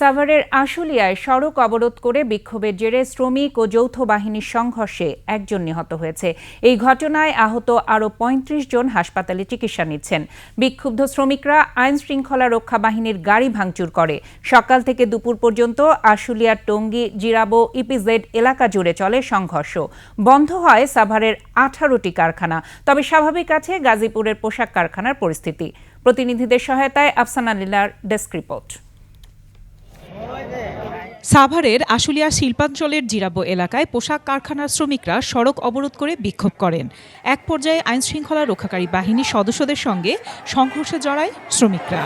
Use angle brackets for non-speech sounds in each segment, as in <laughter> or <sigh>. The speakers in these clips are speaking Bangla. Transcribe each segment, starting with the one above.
সাভারের আশুলিয়ায় সড়ক অবরোধ করে বিক্ষোভের জেরে শ্রমিক ও যৌথ বাহিনীর সংঘর্ষে একজন নিহত হয়েছে। এই ঘটনায় আহত আরও ৩৫ জন হাসপাতালে চিকিৎসা নিচ্ছেন। বিক্ষুব্ধ শ্রমিকরা আইন শৃঙ্খলা রক্ষা বাহিনীর গাড়ি ভাঙচুর করে। সকাল থেকে দুপুর পর্যন্ত আশুলিয়ার টঙ্গী, জিরাবো, ইপিজেড এলাকা জুড়ে চলে সংঘর্ষ। বন্ধ হয় সাভারের আঠারোটি কারখানা। তবে স্বাভাবিক আছে গাজীপুরের পোশাক কারখানার পরিস্থিতি। প্রতিনিধিদের সহায়তায় আফসানা লীলার ডেস্ক রিপোর্ট। সাভারের আশুলিয়া শিল্পাঞ্চলের জিরাবো এলাকায় পোশাক কারখানার শ্রমিকরা সড়ক অবরোধ করে বিক্ষোভ করেন। এক পর্যায়ে আইনশৃঙ্খলা রক্ষাকারী বাহিনীর সদস্যদের সঙ্গে সংঘর্ষে জড়ায় শ্রমিকরা।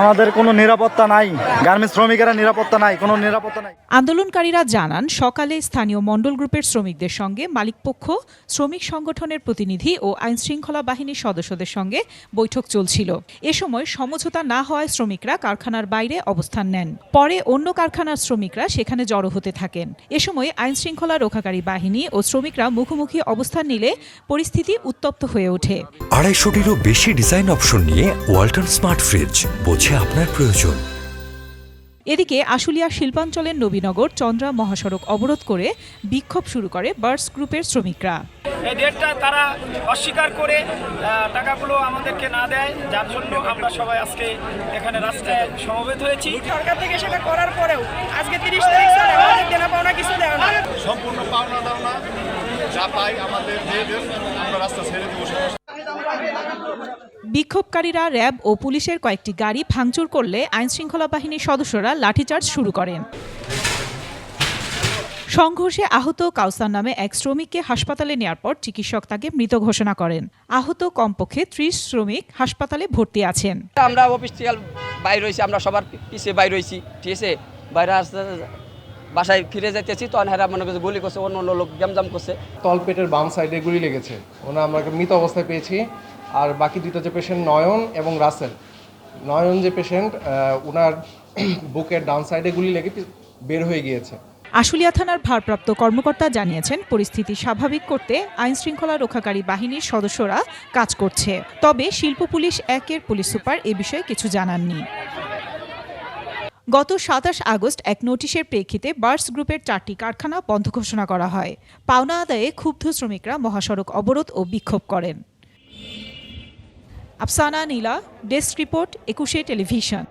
আমাদের কোনো নিরাপত্তা নাই। গার্মেন্টস শ্রমিকেরা নিরাপত্তা নাই কোনো নিরাপত্তা নাই। আন্দোলনকারীরা জানান সকালে স্থানীয় মণ্ডল গ্রুপের শ্রমিকদের সঙ্গে মালিকপক্ষ শ্রমিক সংগঠনের প্রতিনিধি ও আইনশৃঙ্খলা বাহিনীর সদস্যদের সঙ্গে বৈঠক চলছিল। এ সময় সমঝোতা না হওয়ায় শ্রমিকরা কারখানার বাইরে অবস্থান নেন। পরে অন্য কারখানার শ্রমিকরা সেখানে জড়ো হতে থাকেন। এ সময় আইনশৃঙ্খলা রক্ষাকারী বাহিনী ও শ্রমিকরা মুখোমুখি অবস্থান নিলে পরিস্থিতি উত্তপ্ত হয়ে ওঠে। আড়াইশোটিরও বেশি ডিজাইন অপশন নিয়ে ওয়াল্টন স্মার্ট ফ্রিজ বোঝে আপনার প্রয়োজন। এদিকে আশুলিয়া শিল্পাঞ্চলের নবীনগর চন্দ্রা মহাসড়ক অবরোধ করে বিক্ষোভ শুরু করে বার্স গ্রুপের শ্রমিকরা। এই ডেটটা তারা অস্বীকার করে টাকাগুলো আমাদেরকে না দেয়। যার জন্য আমরা সবাই আজকে এখানে রাস্তায় সমবেত হয়েছি। সরকার থেকে সেটা করার পরেও আজকে তিরিশ তারিখ স্যার আমাদের দেনা পাওনা কিছু দেওয়া না। সম্পূর্ণ পাওনা দাওনা যা পাই আমাদের দিয়ে দেন আমরা রাস্তা ছেড়ে দেবো। বিক্ষোভকারীরা র্যাব ও পুলিশের কয়েকটি গাড়ি ভাঙচুর করলে আইনশৃঙ্খলা বাহিনীর সদস্যরা লাঠিচার্জ শুরু করেন। সংঘর্ষে আহত কাউসার নামে এক শ্রমিককে হাসপাতালে নেওয়ার পর চিকিৎসক তাকে মৃত ঘোষণা করেন। আহত কমপক্ষে ত্রিশ শ্রমিক হাসপাতালে ভর্তি আছেন। আমরা অফিস থেকে বাইর রয়েছি আমরা সবার পিছিয়ে বাইর রয়েছি ঠিক আছে? বাইরে আসতে বাসায় ফিরে যেতেছি তখন হেরা মনে করছে গুলি করছে অন্য অন্য লোক গ্যামজাম করছে। তলপেটের বাম সাইডে গুলি লেগেছে। ওনা আমরা মৃত অবস্থায় পেয়েছি। আর বাকি দুটো যে পেশেন্ট নয়ন এবং রাসেল। নয়ন যে পেশেন্ট ওনার <clears throat> বুকের ডান সাইডে গুলি লেগে বের হয়ে গিয়েছে। আশুলিয়া থানার ভারপ্রাপ্ত কর্মকর্তা জানিয়েছেন, পরিস্থিতি স্বাভাবিক করতে আইনশৃঙ্খলা রক্ষাকারী বাহিনীর সদস্যরা কাজ করছে। তবে শিল্প পুলিশ একের পুলিশ সুপার এ বিষয়ে কিছু জানাননি। গত সাতাশ আগস্ট এক নোটিশের প্রেক্ষিতে বার্স গ্রুপের চারটি কারখানা বন্ধ ঘোষণা করা হয়। পাওনা আদায়ে ক্ষুব্ধ শ্রমিকরা মহাসড়ক অবরোধ ও বিক্ষোভ করেন। Afsana Nila, desk report, Ekushey television.